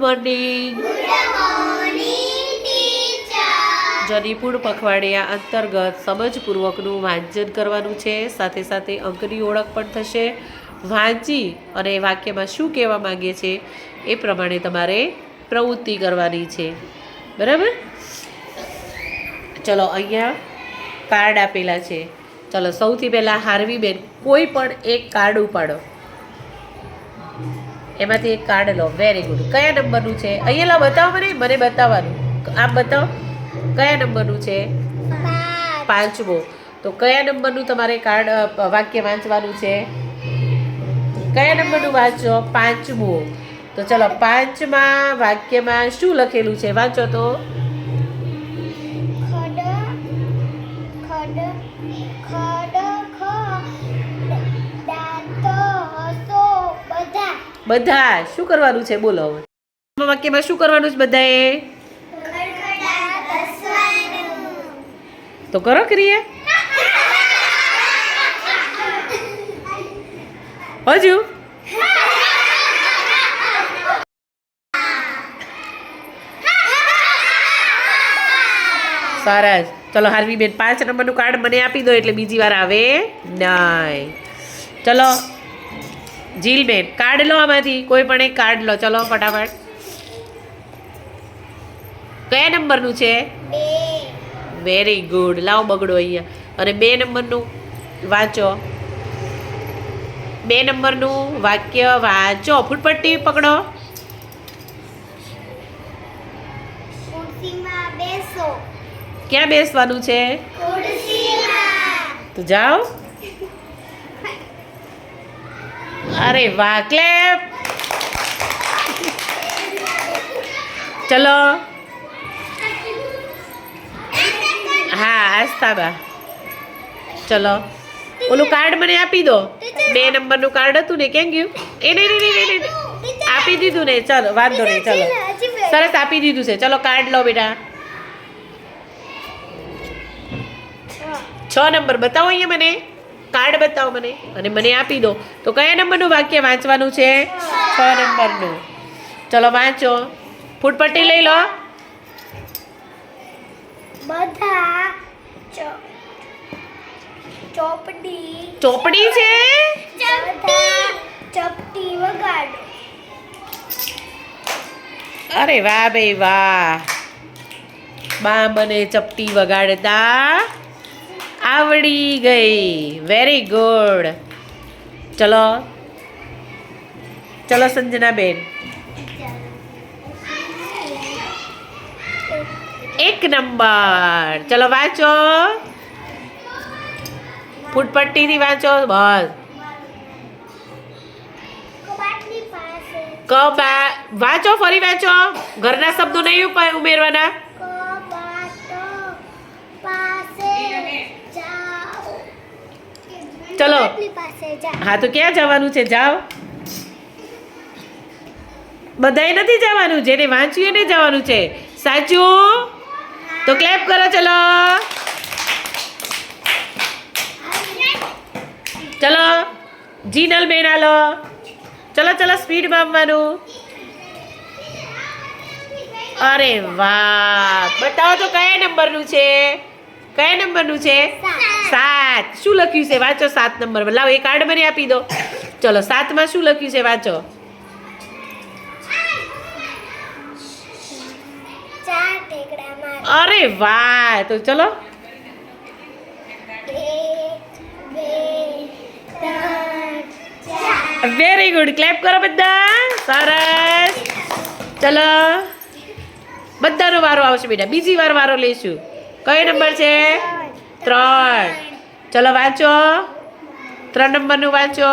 Morning જરીપુર પખવાડિયા અંતર્ગત સમજપૂર્વકનું વાંચન કરવાનું છે. સાથે સાથે અંકની ઓળખ પણ થશે. વાંચી અને વાક્યમાં શું કહેવા માગીએ છે એ પ્રમાણે તમારે પ્રવૃત્તિ કરવાની છે. બરાબર? ચલો, અહીંયા કાર્ડ આપેલા છે. ચલો, સૌથી પહેલાં હાર્વી બેન કોઈ પણ એક કાર્ડ ઉપાડો. એમાંથી એક કાર્ડ લો. વેરી ગુડ કયા નંબરનું છે? અહીંયા લા બતાવો મને મને બતાવવાનું. આપ બતાવો. કયા નંબરનું છે? પાંચમો. તો કયા નંબરનું તમારે કાર્ડ વાક્ય વાંચવાનું છે? કયા નંબરનું વાંચો? પાંચમું. તો ચલો પાંચમા વાક્યમાં શું લખેલું છે? વાંચો તો. ખડ ખડ ખડ ખ બધા, શું કરવાનું છે? બોલો વાક્યમાં શું કરવાનું છે બધાએ? તો કરો ક્રિયા. હજુ? સરસ ચલો હાર્વી બેન પાંચ નંબરનું કાર્ડ મને આપી દો એટલે બીજી વાર આવે. નહીં ચલો જીલ બેન. કાર્ડ લો આમાંથી. કોઈ પણ એક કાર્ડ લો. ચલો ફટાફટ. કયા નંબરનું છે? વેરી ગુડ લાવ બગડો અહીંયા. અને બે નંબરનું વાંચો. બે નંબરનું વાક્ય વાંચો. ફૂટપટ્ટી પકડો. ક્યાં બેસવાનું છે? તો જાઓ. અરે વાહ ક્લેપ. ચલો. હા આસ્તાબા ચલો. ઓલું કાર્ડ મને આપી દો. બે નંબરનું કાર્ડ હતું ને કેમ ગયું? એ નહીં નહીં, નહીં. આપી દીધું ને ચલો વાંધો નહીં ચલો. સરસ આપી દીધું છે. ચલો કાર્ડ લો બેટા. છ નંબર બતાવો અહીંયા મને. કાર્ડ બતાવો મને અને મને આપી દો. તો કયા નંબરનું વાક્ય વાંચવાનું છે? છ નંબરનું. ચલો વાંચો. ફૂટપટ્ટી લઈ લો. બધા ચોપડી. ચોપડી છે? ચપટી વગાડો. અરે વાહ ભાઈ વાહ. બા મને ચપટી વગાડતા આવડી ગઈ વેરી ગુડ ચલો ચલો સંજના બેન એક નંબર ચલો વાંચો ફૂટપટ્ટીથી વાંચો બસ કબાટની પાસે કબા વાંચો ફરી વાંચો ઘરના શબ્દો નહીં ઉપ- ઉમેરવાના ચલો. હા તો ક્યાં જવાનું છે? જાઓ. બધાય નથી જવાનું? જેને વાંચ્યું એને જવાનું છે. સાચું? તો ક્લેપ કરો ચલો. ચલો. જીનલ બેન આલો ચલો ચલો સ્પીડ માપવાનું. અરે વાહ. બતાવો તો કયા નંબરનું છે? કયા નંબરનું છે? સાત. શું લખ્યું છે? વાંચો સાત નંબર લાવો એ કાર્ડ મને આપી દો. ચલો સાતમાં શું લખ્યું છે? વાંચો. અરે વાહ! તો ચલો. વેરી ગુડ ક્લેપ કરો બધા. સરસ. ચલો. બધાનો વારો આવશે બેટા. બીજી વાર વારો લઈશું. કયો નંબર છે? ત્રણ. ચલો વાંચો. ત્રણ નંબરનું વાંચો.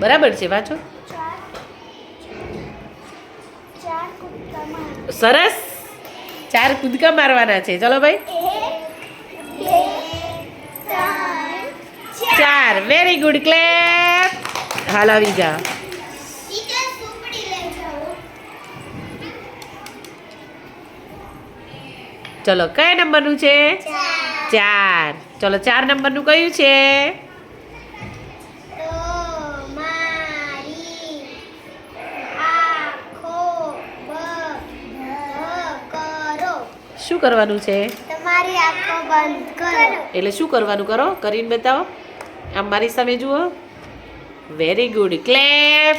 બરાબર છે વાંચો. સરસ. ચાર કૂદકા મારવાના છે. ચલો ભાઈ. ચાર. વેરી ગુડ ક્લેપ હાલ આવી જા. ચલો કયા નંબરનું છે? ચાર. ચલો ચાર નંબરનું કયું છે? શું કરવાનું છે? તમારી આંખો બંધ કરો. એટલે શું કરવાનું કરો? કરીને બતાવો. આમ મારી સામે જુઓ. Very good clap